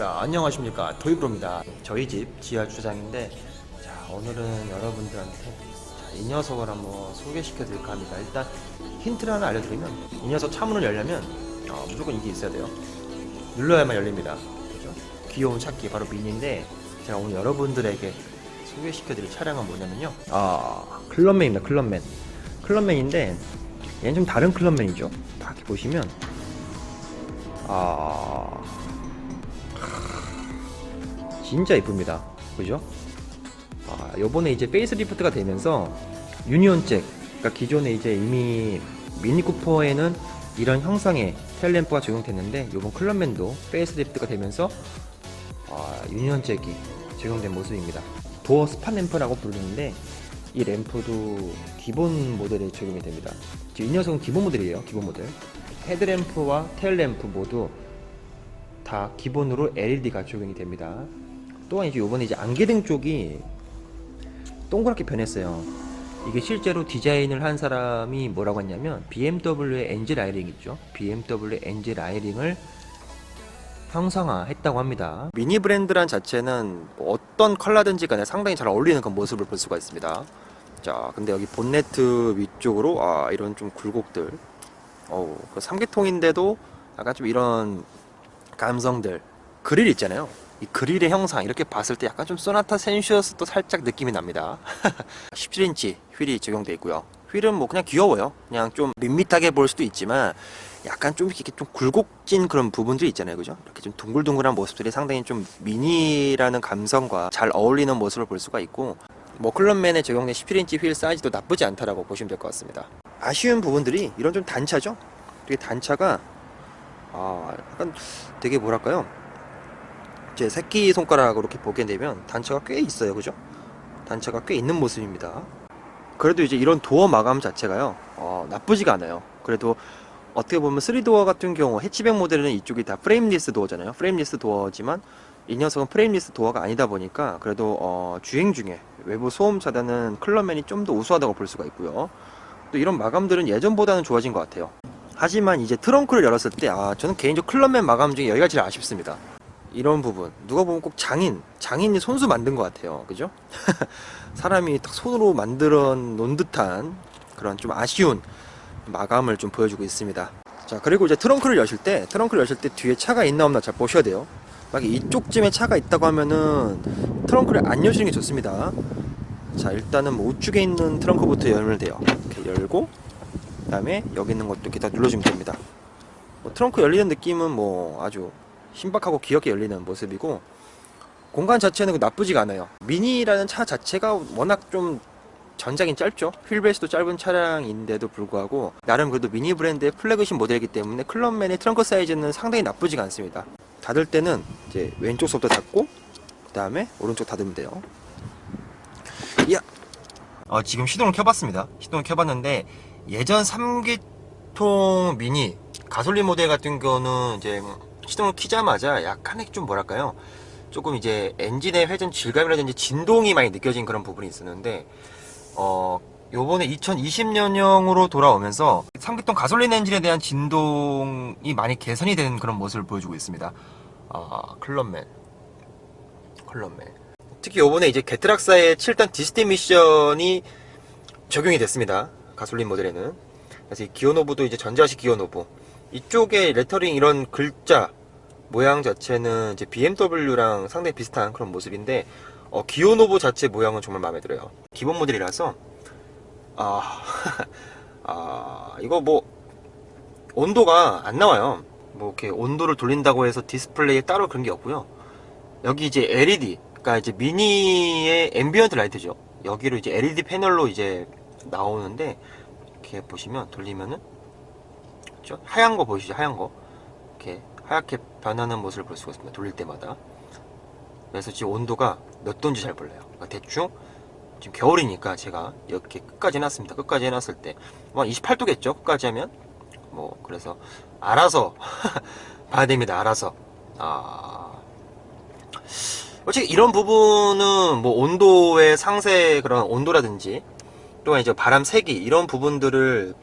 자 안녕하십니까. 도입로입니다. 저희 집 지하 주장인데 자 오늘은 여러분들한테 자, 이 녀석을 한번 소개시켜 드릴까 합니다. 일단 힌트를 하나 알려드리면 이 녀석 차문을 열려면 어, 무조건 이게 있어야 돼요. 눌러야만 열립니다. 그죠? 귀여운 차기 바로 미니인데 제가 오늘 여러분들에게 소개시켜 드릴 차량은 뭐냐면요. 아 클럽맨입니다 클럽맨. 클럽맨인데 얘는 좀 다른 클럽맨이죠. 딱 이렇게 보시면 아 진짜 이쁩니다. 그죠? 아, 요번에 이제 페이스리프트가 되면서 유니온잭, 그러니까 기존에 이제 이미 미니 쿠퍼에는 이런 형상의 텔램프가 적용됐는데 요번 클럽맨도 페이스리프트가 되면서 아, 유니온잭이 적용된 모습입니다. 도어 스팟 램프라고 부르는데 이 램프도 기본 모델에 적용이 됩니다. 이 녀석은 기본 모델이에요. 기본 모델. 헤드램프와 테일램프 모두 다 기본으로 LED가 적용이 됩니다. 또한 이제 요번에 이제 안개등 쪽이 동그랗게 변했어요. 이게 실제로 디자인을 한 사람이 뭐라고 했냐면 BMW의 엔젤 아이링 있죠. BMW의 엔젤 아이링을 형상화 했다고 합니다. 미니 브랜드란 자체는 뭐 어떤 컬러든지 간에 상당히 잘 어울리는 그 모습을 볼 수가 있습니다. 자, 근데 여기 본네트 위쪽으로 아 이런 좀 굴곡들, 어우 그 삼계통인데도 약간 좀 이런 감성들 그릴 있잖아요. 이 그릴의 형상 이렇게 봤을 때 약간 좀 소나타 센슈어스도 살짝 느낌이 납니다. 17인치 휠이 적용돼 있고요. 휠은 뭐 그냥 귀여워요. 그냥 좀 밋밋하게 볼 수도 있지만 약간 좀 이렇게 좀 굴곡진 그런 부분들이 있잖아요. 그죠? 이렇게 좀 둥글둥글한 모습들이 상당히 좀 미니라는 감성과 잘 어울리는 모습을 볼 수가 있고 뭐 클럽맨에 적용된 17인치 휠 사이즈도 나쁘지 않다라고 보시면 될 것 같습니다. 아쉬운 부분들이 이런 좀 단차죠? 되게 단차가 아, 약간 되게 뭐랄까요? 제 새끼 손가락으로 이렇게 보게 되면 단차가 꽤 있어요. 그죠? 단차가 꽤 있는 모습입니다. 그래도 이제 이런 도어 마감 자체가요. 어, 나쁘지가 않아요. 그래도 어떻게 보면 3도어 같은 경우 해치백 모델은 이쪽이 다 프레임리스 도어잖아요. 프레임리스 도어지만 이 녀석은 프레임리스 도어가 아니다 보니까 그래도 어, 주행 중에 외부 소음 차단은 클럽맨이 좀 더 우수하다고 볼 수가 있고요. 또 이런 마감들은 예전보다는 좋아진 것 같아요. 하지만 이제 트렁크를 열었을 때, 아, 저는 개인적으로 클럽맨 마감 중에 여기가 제일 아쉽습니다. 이런 부분. 누가 보면 꼭 장인, 장인이 손수 만든 것 같아요. 그죠? 사람이 딱 손으로 만들어 놓은 듯한 그런 좀 아쉬운 마감을 좀 보여주고 있습니다. 자, 그리고 이제 트렁크를 여실 때, 트렁크를 여실 때 뒤에 차가 있나 없나 잘 보셔야 돼요. 만약에 이쪽쯤에 차가 있다고 하면은 트렁크를 안 여시는 게 좋습니다. 자, 일단은 뭐 우측에 있는 트렁크부터 열면 돼요. 이렇게 열고, 그 다음에 여기 있는 것도 이렇게 다 눌러주면 됩니다. 뭐 트렁크 열리는 느낌은 뭐 아주 신박하고 귀엽게 열리는 모습이고, 공간 자체는 그 나쁘지가 않아요. 미니라는 차 자체가 워낙 좀 전장이 짧죠. 휠베이스도 짧은 차량인데도 불구하고 나름 그래도 미니 브랜드의 플래그십 모델이기 때문에 클럽맨의 트렁크 사이즈는 상당히 나쁘지가 않습니다. 닫을 때는 이제 왼쪽서부터 닫고 그 다음에 오른쪽 닫으면 돼요. 야, 어, 지금 시동을 켜봤습니다. 시동을 켜봤는데 예전 3기통 미니 가솔린 모델 같은 경우는 이제 시동을 키자마자 약간의 좀 뭐랄까요? 조금 이제 엔진의 회전 질감이라든지 진동이 많이 느껴진 그런 부분이 있었는데 어 요번에 2020년형으로 돌아오면서 3기통 가솔린 엔진에 대한 진동이 많이 개선이 된 그런 모습을 보여주고 있습니다. 아 클럽맨 클럽맨 특히 요번에 이제 게트락사의 7단 디스티 미션이 적용이 됐습니다. 가솔린 모델에는 그래서 이 기어노브도 이제 전자식 기어노브 이쪽에 레터링 이런 글자 모양 자체는 이제 BMW랑 상당히 비슷한 그런 모습인데 어, 기어노브 자체 모양은 정말 마음에 들어요. 기본 모델이라서 아, 아 이거 뭐 온도가 안 나와요. 뭐 이렇게 온도를 돌린다고 해서 디스플레이에 따로 그런 게 없고요. 여기 이제 LED, 그러니까 이제 미니의 앰비언트 라이트죠. 여기로 이제 LED 패널로 이제 나오는데 이렇게 보시면 돌리면은 그죠? 하얀 거 보이시죠? 하얀 거 이렇게 하얗게 변하는 모습을 볼 수가 있습니다. 돌릴 때마다. 그래서 지금 온도가 몇 도인지 잘 몰라요. 그러니까 대충 지금 겨울이니까 제가 이렇게 끝까지 해놨습니다. 끝까지 해놨을 때. 뭐 28도겠죠? 끝까지 하면. 뭐, 그래서 알아서 봐야 됩니다. 알아서. 아. 솔직히 이런 부분은 뭐 온도의 상세 그런 온도라든지 또한 이제 바람 세기 이런 부분들을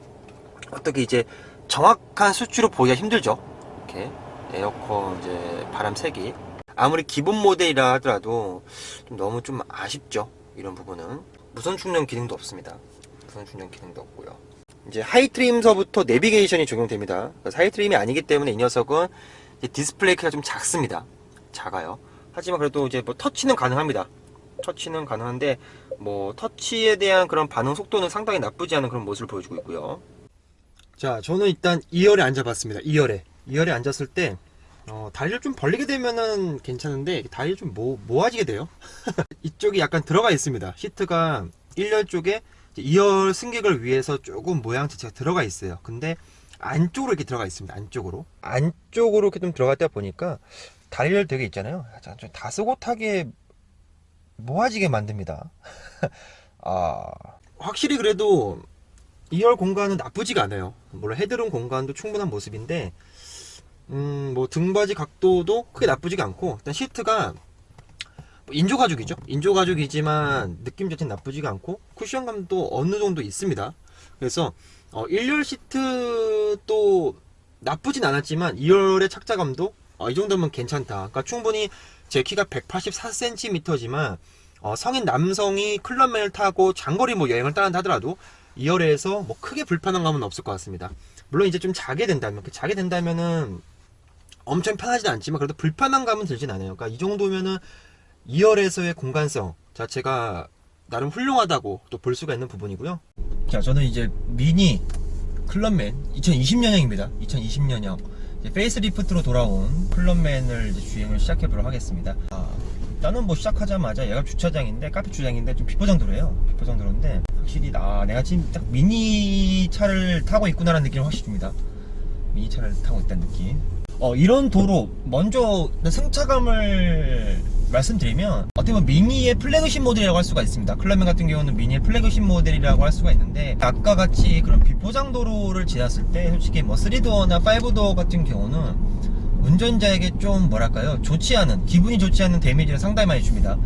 어떻게 이제 정확한 수치로 보기가 힘들죠. 이렇게 에어컨 이제 바람 세기. 아무리 기본 모델이라 하더라도 좀 너무 좀 아쉽죠. 이런 부분은 무선 충전 기능도 없습니다. 무선 충전 기능도 없고요. 이제 하이 트림서부터 내비게이션이 적용됩니다. 그래서 하이 트림이 아니기 때문에 이 녀석은 이제 디스플레이가 좀 작습니다. 작아요. 하지만 그래도 이제 뭐 터치는 가능합니다. 터치는 가능한데 뭐 터치에 대한 그런 반응 속도는 상당히 나쁘지 않은 그런 모습을 보여주고 있고요. 자, 저는 일단 2열에 앉아봤습니다. 2열에. 2열에 앉았을 때 어, 다리를 좀 벌리게 되면은 괜찮은데 다리를 좀 모, 모아지게 돼요. 이쪽이 약간 들어가 있습니다. 시트가 1열 쪽에 2열 승객을 위해서 조금 모양 자체가 들어가 있어요. 근데 안쪽으로 이렇게 들어가 있습니다. 안쪽으로. 안쪽으로 이렇게 좀 들어갔다 보니까 다리를 되게 있잖아요. 좀 다소곳하게 모아지게 만듭니다. 아, 확실히 그래도 2열 공간은 나쁘지가 않아요. 물론 헤드룸 공간도 충분한 모습인데, 음, 뭐 등받이 각도도 크게 나쁘지가 않고, 일단 시트가 뭐 인조 가죽이죠. 인조 가죽이지만 느낌 자체는 나쁘지가 않고, 쿠션감도 어느 정도 있습니다. 그래서 어, 1열 시트도 나쁘진 않았지만 2열의 착자감도 어, 이 정도면 괜찮다. 그러니까 충분히 제 키가 184cm지만 어, 성인 남성이 클럽맨을 타고 장거리 뭐 여행을 따른다 하더라도 2열에서 뭐 크게 불편한 감은 없을 것 같습니다. 물론 이제 좀 자게 된다면, 그 자게 된다면은 엄청 편하진 않지만 그래도 불편한 감은 들진 않아요. 그러니까 이 정도면은 2열에서의 공간성 자체가 나름 훌륭하다고 또 볼 수가 있는 부분이고요. 자, 저는 이제 미니 클럽맨 2020년형입니다. 2020년형 페이스리프트로 돌아온 클럽맨을 주행을 시작해 보도록 하겠습니다. 아, 일단은 뭐 시작하자마자 얘가 주차장인데 카페 주장인데 좀 비포장도로예요. 비포장도로인데 확실히 아 내가 지금 딱 미니 차를 타고 있구나라는 느낌을 확실히 줍니다. 미니 차를 타고 있다는 느낌. 어 이런 도로 먼저 승차감을 말씀드리면 어떻게 보면 미니의 플래그십 모델이라고 할 수가 있습니다. 클럽맨 같은 경우는 미니의 플래그십 모델이라고 할 수가 있는데 아까 같이 그런 비포장 도로를 지났을 때 솔직히 뭐 3도어나 5도어 같은 경우는 운전자에게 좀 뭐랄까요 좋지 않은 기분이 좋지 않은 데미지를 상당히 많이 줍니다.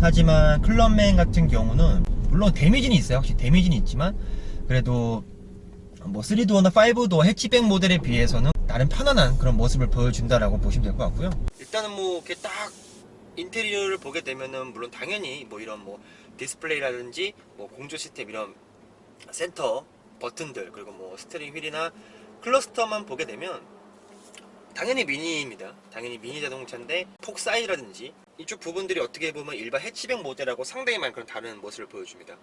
하지만 클럽맨 같은 경우는 물론 데미지는 있어요. 확실히 데미지는 있지만 그래도 뭐 3도어나 5도어 해치백 모델에 비해서는 나름 편안한 그런 모습을 보여준다라고 보시면 될 것 같고요. 일단은 뭐 이렇게 딱 인테리어를 보게 되면은 물론 당연히 뭐 이런 뭐 디스플레이라든지 뭐 공조 시스템 이런 센터 버튼들 그리고 뭐 스티어링 휠이나 클러스터만 보게 되면 당연히 미니입니다. 당연히 미니 자동차인데 폭 사이즈라든지 이쪽 부분들이 어떻게 보면 일반 해치백 모델하고 상당히 많은 그런 다른 모습을 보여줍니다.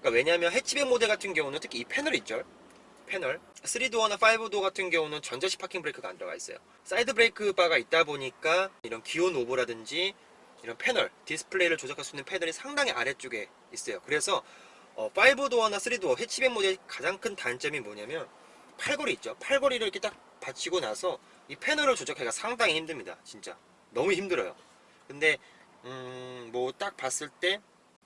그러니까 왜냐하면 해치백 모델 같은 경우는 특히 이 패널 있죠. 패널 3도어나 5도어 같은 경우는 전자식 파킹 브레이크가 안 들어가 있어요. 사이드 브레이크 바가 있다 보니까 이런 기온 오버라든지 이런 패널 디스플레이를 조작할 수 있는 패널이 상당히 아래쪽에 있어요. 그래서 어, 5도어나 3도어 해치백 모델 가장 큰 단점이 뭐냐면 팔걸이 있죠. 팔걸이를 이렇게 딱 받치고 나서 이 패널을 조작하기가 상당히 힘듭니다. 진짜 너무 힘들어요. 근데 음, 뭐 딱 봤을 때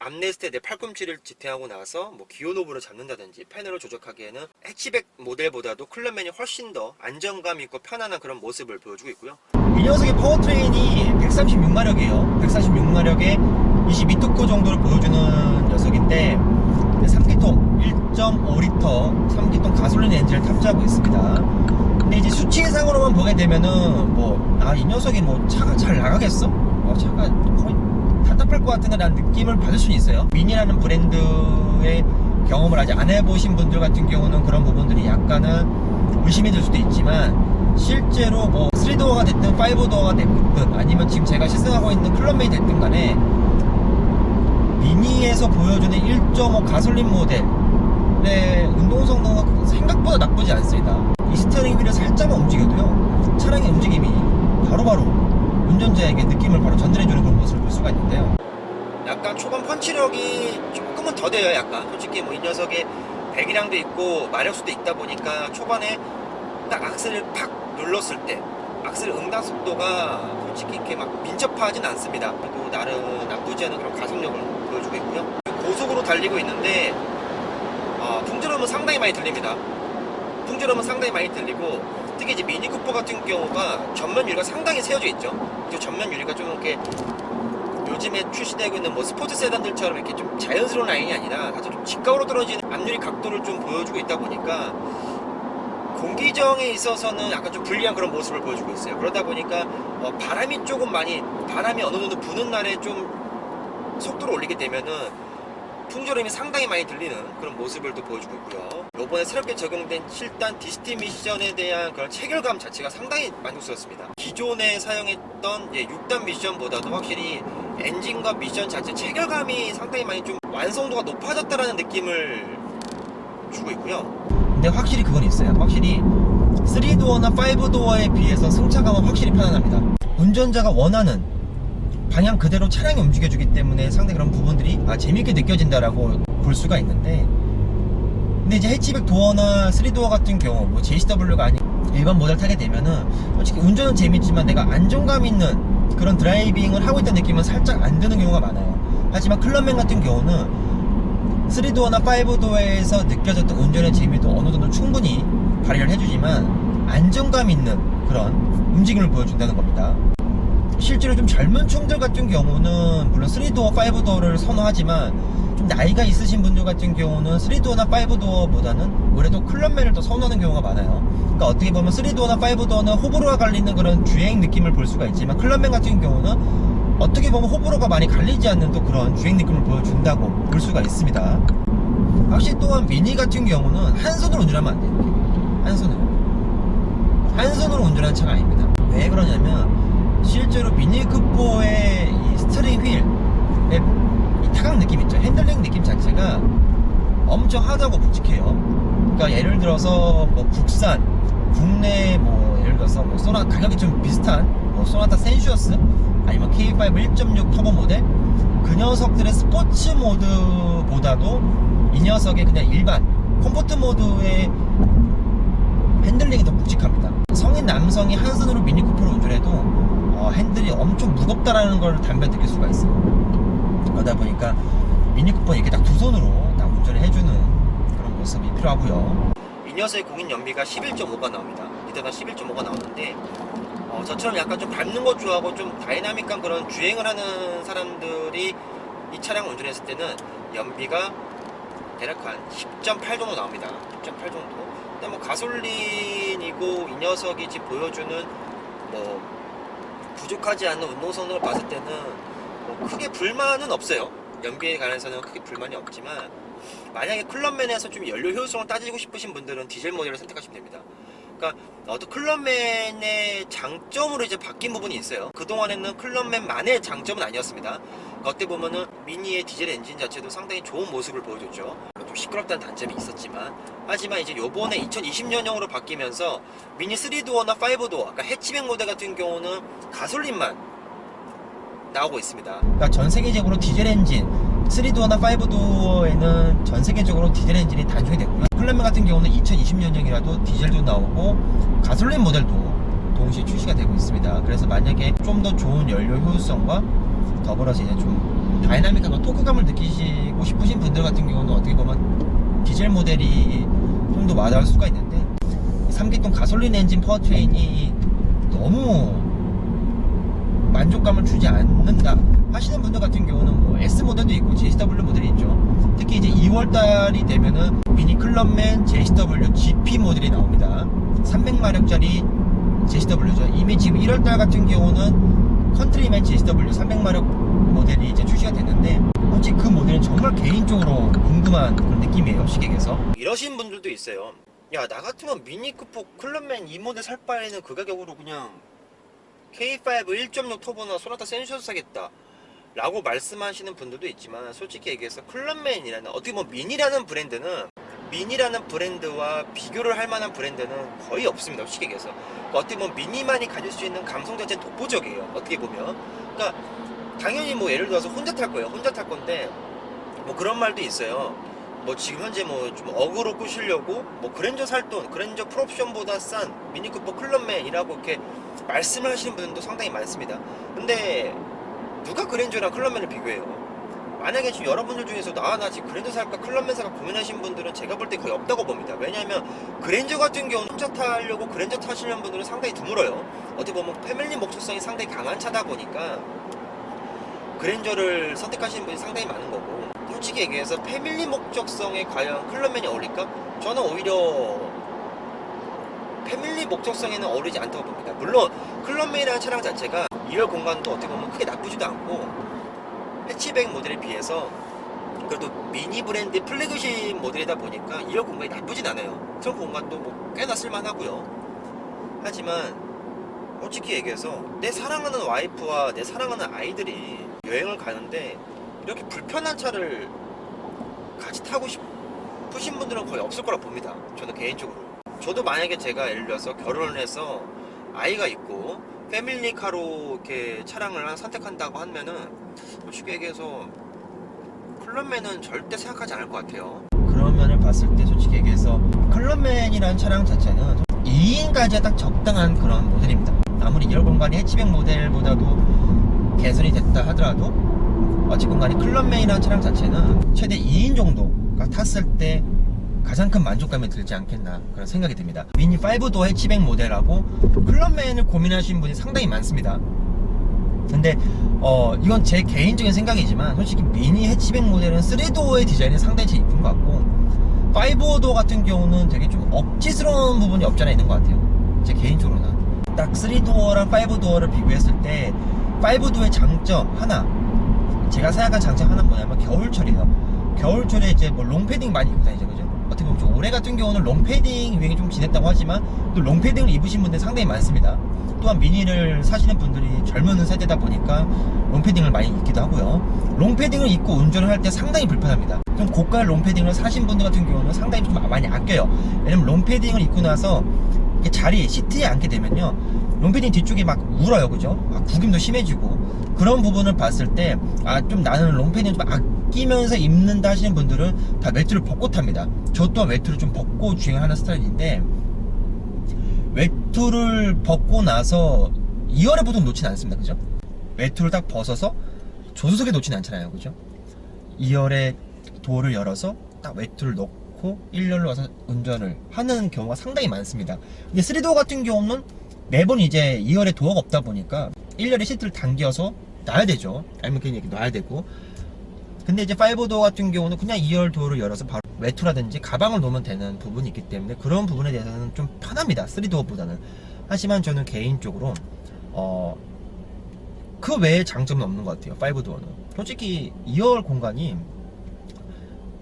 암레스트에 내 팔꿈치를 지탱하고 나서 뭐 기온 오브를 잡는다든지 패널을 조작하기에는 해치백 모델보다도 클럽맨이 훨씬 더 안정감 있고 편안한 그런 모습을 보여주고 있고요. 이 녀석의 파워트레인이 136마력이에요. 146마력에 22토크 정도를 보여주는 녀석인데 3기통 1.5리터 3기통 가솔린 엔진을 탑재하고 있습니다. 근데 이제 수치상으로만 보게 되면은 뭐 아 이 녀석이 뭐 차가 잘 나가겠어? 어, 차가 거의 답답할 것 같은 라는 느낌을 받을 수는 있어요. 미니라는 브랜드의 경험을 아직 안 해보신 분들 같은 경우는 그런 부분들이 약간은 의심이 들 수도 있지만 실제로 뭐 3도어가 됐든 5도어가 됐든 아니면 지금 제가 시승하고 있는 클럽메이 됐든 간에 미니에서 보여주는 1.5 가솔린 모델의 운동 성능은 생각보다 나쁘지 않습니다. 이 스티어링 휠을 살짝만 움직여도요 차량의 움직임이 바로바로 운전자에게 느낌을 바로 전달해주는 그런 모습을 볼 수가 있는데요. 약간 초반 펀치력이 조금은 더 돼요. 약간 솔직히 뭐 이 녀석의 배기량도 있고 마력수도 있다 보니까 초반에 딱 악셀을 팍 눌렀을 때 악셀 응답 속도가 솔직히 이렇게 막 민첩하진 않습니다. 그래도 나름 나쁘지 않은 그런 가속력을 보여주고 있고요. 고속으로 달리고 있는데 어, 풍절음은 상당히 많이 들립니다. 풍절음은 상당히 많이 들리고 특히 이제 미니 쿠퍼 같은 경우가 전면 유리가 상당히 세워져 있죠. 그 전면 유리가 좀 이렇게 요즘에 출시되고 있는 뭐 스포츠 세단들처럼 이렇게 좀 자연스러운 라인이 아니라 사실 좀 직각으로 떨어지는 앞유리 각도를 좀 보여주고 있다 보니까 공기정에 있어서는 약간 좀 불리한 그런 모습을 보여주고 있어요. 그러다 보니까 어, 바람이 조금 많이 바람이 어느 정도 부는 날에 좀 속도를 올리게 되면은 풍조림이 상당히 많이 들리는 그런 모습을 또 보여주고 있고요. 이번에 새롭게 적용된 7단 디스티 미션에 대한 그런 체결감 자체가 상당히 만족스럽습니다. 기존에 사용했던 예, 6단 미션보다도 확실히 엔진과 미션 자체 체결감이 상당히 많이 좀 완성도가 높아졌다라는 느낌을 주고 있고요. 근데 확실히 그건 있어요. 확실히 3도어나 5도어에 비해서 승차감은 확실히 편안합니다. 운전자가 원하는 방향 그대로 차량이 움직여주기 때문에 상당히 그런 부분들이 아, 재밌게 느껴진다라고 볼 수가 있는데 근데 이제 해치백 도어나 3도어 같은 경우 뭐 JCW가 아닌 일반 모델 타게 되면은 솔직히 운전은 재밌지만 내가 안정감 있는 그런 드라이빙을 하고 있다는 느낌은 살짝 안 드는 경우가 많아요. 하지만 클럽맨 같은 경우는 3도어나 5도어에서 느껴졌던 운전의 재미도 어느 정도 충분히 발휘를 해주지만 안정감 있는 그런 움직임을 보여준다는 겁니다 실제로 좀 젊은 층들 같은 경우는 물론 3도어, 5도어를 선호하지만 좀 나이가 있으신 분들 같은 경우는 3도어나 5도어보다는 그래도 클럽맨을 더 선호하는 경우가 많아요. 그러니까 어떻게 보면 3도어나 5도어는 호불호가 갈리는 그런 주행 느낌을 볼 수가 있지만 클럽맨 같은 경우는 어떻게 보면 호불호가 많이 갈리지 않는 또 그런 주행 느낌을 보여준다고 볼 수가 있습니다. 확실히 또한 미니 같은 경우는 한 손으로 운전하면 안 돼요. 한 손으로. 한 손으로 운전하는 차가 아닙니다. 왜 그러냐면 실제로 미니쿠퍼의 이 스트링 휠의 이 타각 느낌 있죠. 핸들링 느낌 자체가 엄청 하다고 묵직해요. 그러니까 예를 들어서 뭐 국산, 국내 뭐 예를 들어서 뭐 소나 가격이 좀 비슷한 뭐 소나타 센슈어스 아니면 K5 1.6 터보 모델 그 녀석들의 스포츠 모드보다도 이 녀석의 그냥 일반 컴포트 모드의 핸들링이 더 묵직합니다. 성인 남성이 한 손으로 미니쿠퍼를 운전해도 어, 핸들이 엄청 무겁다라는 걸 담배 느낄 수가 있어요. 그러다 보니까 미니쿠퍼는 이렇게 딱 두 손으로 딱 운전을 해주는 그런 모습이 필요하고요. 이 녀석의 공인 연비가 11.5가 나옵니다. 리터당 11.5가 나오는데 어, 저처럼 약간 좀 밟는 거 좋아하고 좀 다이나믹한 그런 주행을 하는 사람들이 이 차량을 운전했을 때는 연비가 대략 한 10.8 정도 나옵니다. 10.8 정도. 근데 뭐 가솔린이고 이 녀석이 지금 보여주는 뭐 부족하지 않는 운동 성능을 봤을 때는 뭐 크게 불만은 없어요. 연비에 관해서는 크게 불만이 없지만 만약에 클럽맨에서 좀 연료 효율성을 따지고 싶으신 분들은 디젤 모델을 선택하시면 됩니다. 그러니까 어떤 클럽맨의 장점으로 이제 바뀐 부분이 있어요. 그동안에는 클럽맨만의 장점은 아니었습니다. 그러니까 어떻게 보면은 미니의 디젤 엔진 자체도 상당히 좋은 모습을 보여줬죠. 좀 시끄럽다는 단점이 있었지만 하지만 이제 요번에 2020년형으로 바뀌면서 미니 3도어나 5도어 그러니까 해치백 모델 같은 경우는 가솔린만 나오고 있습니다. 그러니까 전 세계적으로 디젤 엔진 3도어나 5도어에는 전 세계적으로 디젤 엔진이 단종이 됐고요. 클럽맨 같은 경우는 2020년형이라도 디젤도 나오고 가솔린 모델도 동시에 출시가 되고 있습니다. 그래서 만약에 좀 더 좋은 연료 효율성과 더불어서 이제 좀 다이나믹한 토크감을 느끼시고 싶으신 분들 같은 경우는 어떻게 보면 디젤 모델이 좀 더 와닿을 수가 있는데 3기통 가솔린 엔진 파워트레인이 너무 만족감을 주지 않는다 하시는 분들 같은 경우는 뭐 S 모델도 있고 JCW 모델이 있죠. 특히 이제 2월달이 되면은 미니 클럽맨 JCW GP 모델이 나옵니다. 300마력짜리 JCW죠. 이미 지금 1월달 같은 경우는 컨트리맨 JCW 300마력 모델이 이제 출시가 됐는데 솔직히 그 모델은 정말 개인적으로 궁금한 그런 느낌이에요 시객에서 이러신 분들도 있어요 야 나 같으면 미니쿠퍼 클럽맨 이 모델 살 바에는 그 가격으로 그냥 K5 1.6 터보나 소나타 센슈어스 사겠다 라고 말씀하시는 분들도 있지만 솔직히 얘기해서 클럽맨이라는 어떻게 보면 미니라는 브랜드는 미니라는 브랜드와 비교를 할 만한 브랜드는 거의 없습니다 솔직히 얘기해서. 그러니까 어떻게 보면 미니만이 가질 수 있는 감성 자체는 독보적이에요 어떻게 보면. 그러니까 당연히 뭐 예를 들어서 혼자 탈 거예요 혼자 탈 건데 뭐 그런 말도 있어요. 뭐 지금 현재 뭐 좀 어그로 꾸시려고 뭐 그랜저 살 돈 그랜저 풀옵션보다 싼 미니쿠퍼 클럽맨이라고 이렇게 말씀을 하시는 분들도 상당히 많습니다. 근데 누가 그랜저랑 클럽맨을 비교해요 만약에 지금 여러분들 중에서도 아나 지금 그랜저 살까 클럽맨 살까 고민하시는 분들은 제가 볼 때 거의 없다고 봅니다 왜냐하면 그랜저 같은 경우는 혼자 타려고 그랜저 타시는 분들은 상당히 드물어요 어떻게 보면 패밀리 목적성이 상당히 강한 차다 보니까 그랜저를 선택하시는 분이 상당히 많은 거고 솔직히 얘기해서 패밀리 목적성에 과연 클럽맨이 어울릴까? 저는 오히려 패밀리 목적성에는 어울리지 않다고 봅니다. 물론 클럽맨이라는 차량 자체가 2열 공간도 어떻게 보면 크게 나쁘지도 않고 해치백 모델에 비해서 그래도 미니 브랜드 플래그십 모델이다 보니까 2열 공간이 나쁘진 않아요. 트렁크 공간도 뭐 꽤나 쓸만하고요. 하지만 솔직히 얘기해서 내 사랑하는 와이프와 내 사랑하는 아이들이 여행을 가는데 이렇게 불편한 차를 같이 타고 싶으신 분들은 거의 없을 거라 봅니다. 저는 개인적으로. 저도 만약에 제가 예를 들어서 결혼을 해서 아이가 있고 패밀리카로 이렇게 차량을 하나 선택한다고 하면은 솔직히 얘기해서 클럽맨은 절대 생각하지 않을 것 같아요. 그런 면을 봤을 때 솔직히 얘기해서 클럽맨이라는 차량 자체는 2인까지가 딱 적당한 그런 모델입니다. 아무리 2열 공간이 해치백 모델보다도 개선이 됐다 하더라도 어쨌건 간에 클럽맨이라는 차량 자체는 최대 2인 정도가 탔을 때 가장 큰 만족감이 들지 않겠나 그런 생각이 듭니다. 미니 5도어 해치백 모델하고 클럽맨을 고민하시는 분이 상당히 많습니다. 근데 어 이건 제 개인적인 생각이지만 솔직히 미니 해치백 모델은 3도어의 디자인이 상당히 제일 이쁜 것 같고 5도어 같은 경우는 되게 좀 억지스러운 부분이 없잖아 있는 것 같아요. 제 개인적으로는 딱 3도어랑 5도어를 비교했을 때 5도어의 장점 하나 제가 생각한 장점 하나는 뭐냐면 겨울철이에요. 겨울철에 이제 뭐 롱패딩 많이 입고 다니죠? 어떻게 보면 좀 올해 같은 경우는 롱패딩 유행이 좀 지냈다고 하지만 또 롱패딩을 입으신 분들 상당히 많습니다. 또한 미니를 사시는 분들이 젊은 세대다 보니까 롱패딩을 많이 입기도 하고요. 롱패딩을 입고 운전을 할 때 상당히 불편합니다. 좀 고가 롱패딩을 사신 분들 같은 경우는 상당히 좀 많이 아껴요. 왜냐면 롱패딩을 입고 나서 자리, 시트에 앉게 되면요. 롱패딩 뒤쪽이 막 울어요, 그죠? 아, 구김도 심해지고. 그런 부분을 봤을 때, 아, 좀 나는 롱패딩 좀 아 끼면서 입는다 하시는 분들은 다 외투를 벗고 탑니다. 저 또한 외투를 좀 벗고 주행하는 스타일인데, 외투를 벗고 나서 2열에 보통 놓지는 않습니다. 그죠? 외투를 딱 벗어서 조수석에 놓지는 않잖아요. 그죠? 2열에 도어를 열어서 딱 외투를 넣고 1열로 와서 운전을 하는 경우가 상당히 많습니다. 근데 3도어 같은 경우는 매번 이제 2열에 도어가 없다 보니까 1열에 시트를 당겨서 놔야 되죠. 아니면 그냥 이렇게 놔야 되고. 근데 이제 5도어 같은 경우는 그냥 2열 도어를 열어서 바로 외투라든지 가방을 놓으면 되는 부분이 있기 때문에 그런 부분에 대해서는 좀 편합니다. 3도어보다는. 하지만 저는 개인적으로 어, 그 외에 장점은 없는 것 같아요. 5도어는. 솔직히 2열 공간이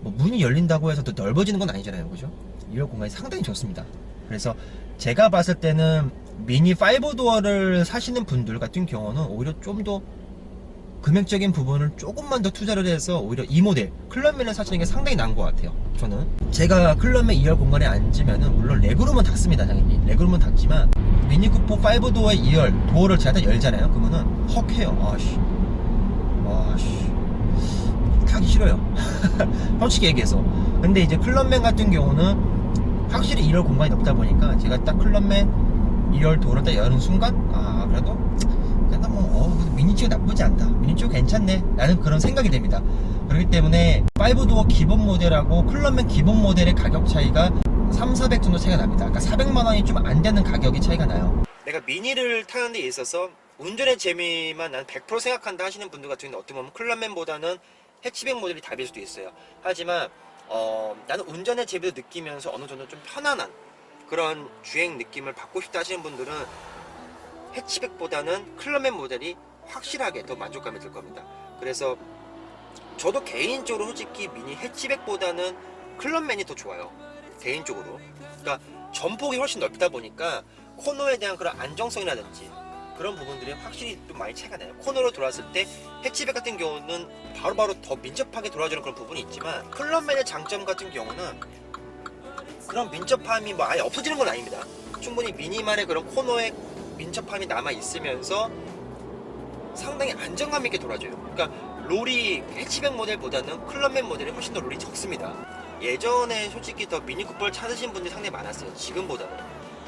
뭐 문이 열린다고 해서 또 넓어지는 건 아니잖아요. 그죠? 2열 공간이 상당히 좋습니다. 그래서 제가 봤을 때는 미니 5도어를 사시는 분들 같은 경우는 오히려 좀 더 금액적인 부분을 조금만 더 투자를 해서 오히려 이 모델 클럽맨을 사시는 게 상당히 나은 것 같아요 저는. 제가 클럽맨 2열 공간에 앉으면은 물론 레그룸은 닫습니다 당연히. 레그룸은 닫지만 미니쿠퍼 5도어의 2열 도어를 제가 다 열잖아요. 그러면은 헉 해요. 아씨. 아씨. 타기 싫어요. 솔직히 얘기해서. 근데 이제 클럽맨 같은 경우는 확실히 2열 공간이 넓다 보니까 제가 딱 클럽맨 2열 도어를 딱 여는 순간 아 그래도 어, 미니치가 나쁘지 않다. 미니치가 괜찮네. 라는 그런 생각이 됩니다. 그렇기 때문에 5도어 기본 모델하고 클럽맨 기본 모델의 가격 차이가 3, 400 정도 차이가 납니다. 그러니까 400만 원이 좀 안 되는 가격이 차이가 나요. 내가 미니를 타는 데 있어서 운전의 재미만 난 100% 생각한다 하시는 분들 같은 경우는 어떻게 보면 클럽맨보다는 해치백 모델이 답일 수도 있어요. 하지만 어, 나는 운전의 재미도 느끼면서 어느 정도 좀 편안한 그런 주행 느낌을 받고 싶다 하시는 분들은 해치백보다는 클럽맨 모델이 확실하게 더 만족감이 들 겁니다. 그래서 저도 개인적으로 솔직히 미니 해치백보다는 클럽맨이 더 좋아요. 개인적으로. 그러니까 전폭이 훨씬 넓다 보니까 코너에 대한 그런 안정성이라든지 그런 부분들이 확실히 좀 많이 차이가 나요. 코너로 돌아왔을 때 해치백 같은 경우는 바로바로 더 민첩하게 돌아주는 그런 부분이 있지만 클럽맨의 장점 같은 경우는 그런 민첩함이 뭐 아예 없어지는 건 아닙니다. 충분히 미니만의 그런 코너에 민첩함이 남아 있으면서 상당히 안정감 있게 돌아줘요. 그러니까 롤이 해치백 모델보다는 클럽맨 모델이 훨씬 더 롤이 적습니다. 예전에 솔직히 더 미니 쿠퍼를 찾으신 분들이 상당히 많았어요. 지금보다는.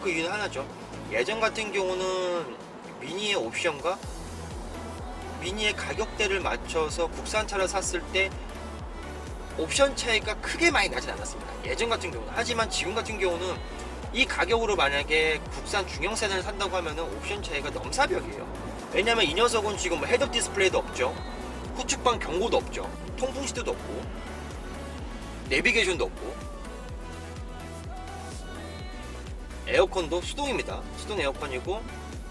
그 이유는 하나죠. 예전 같은 경우는 미니의 옵션과 미니의 가격대를 맞춰서 국산차를 샀을 때 옵션 차이가 크게 많이 나진 않았습니다. 예전 같은 경우는. 하지만 지금 같은 경우는 이 가격으로 만약에 국산 중형 세단을 산다고 하면은 옵션 차이가 넘사벽이에요. 왜냐면 이 녀석은 지금 뭐 헤드업 디스플레이도 없죠. 후측방 경고도 없죠. 통풍 시트도 없고 내비게이션도 없고 에어컨도 수동입니다. 수동 에어컨이고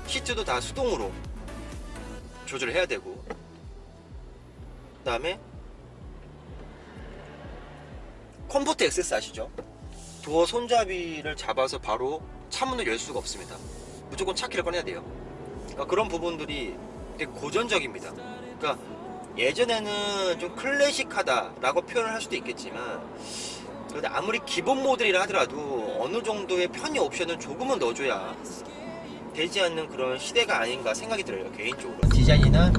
시트도 다 수동으로 조절을 해야 되고 그다음에 컴포트 액세스 아시죠? 도어 손잡이를 잡아서 바로 차문을 열 수가 없습니다. 무조건 차키를 꺼내야 돼요. 그러니까 그런 부분들이 되게 고전적입니다. 그러니까 예전에는 좀 클래식하다라고 표현을 할 수도 있겠지만 그래도 아무리 기본 모델이라 하더라도 어느 정도의 편의 옵션은 조금은 넣어줘야 되지 않는 그런 시대가 아닌가 생각이 들어요 개인적으로 디자인이나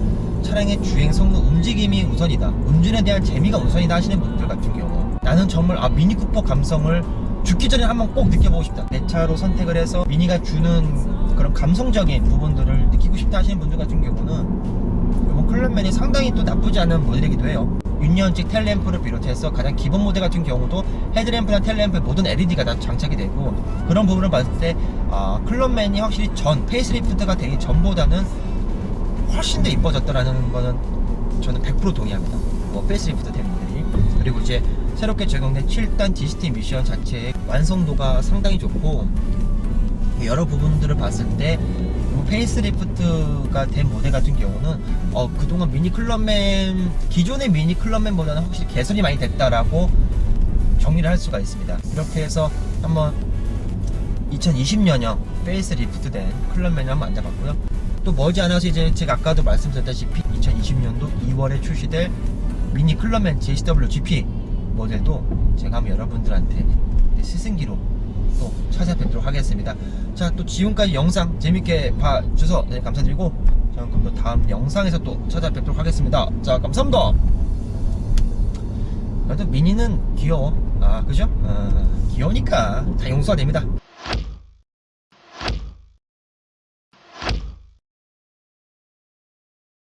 차량의 주행 성능 움직임이 우선이다 운전에 대한 재미가 우선이다 하시는 분들 같은 경우 나는 정말 아 미니쿠퍼 감성을 죽기 전에 한번 꼭 느껴보고 싶다. 내 차로 선택을 해서 미니가 주는 그런 감성적인 부분들을 느끼고 싶다 하시는 분들 같은 경우는 이번 클럽맨이 상당히 또 나쁘지 않은 모델이기도 해요. 6년찍 텔램프를 비롯해서 가장 기본 모델 같은 경우도 헤드램프나 텔램프 모든 LED가 다 장착이 되고 그런 부분을 봤을 때 아, 클럽맨이 확실히 전 페이스리프트가 되기 전보다는 훨씬 더 이뻐졌다라는 거는 저는 100% 동의합니다. 뭐 페이스리프트 된 모델이 그리고 이제 새롭게 적용된 7단 DCT 미션 자체의 완성도가 상당히 좋고 여러 부분들을 봤을 때뭐 페이스리프트가 된 모델 같은 경우는 어, 그동안 미니 클럽맨 기존의 미니 클럽맨보다는 확실히 개선이 많이 됐다라고 정리를 할 수가 있습니다. 이렇게 해서 한번 2020년형 페이스리프트 된 클럽맨을 한번 앉아봤고요. 또 머지않아서 이제 제가 아까도 말씀드렸다시피 2020년도 2월에 출시될 미니 클럽맨 JCW GP 모델도 제가 한번 여러분들한테 스승기로 또 찾아뵙도록 하겠습니다. 자, 또 지금까지 영상 재밌게 봐주셔서 네, 감사드리고 저는 그럼 또 다음 영상에서 또 찾아뵙도록 하겠습니다. 자, 감사합니다. 그래도 미니는 귀여워. 아, 그죠? 어, 귀여우니까 다 용서가 됩니다.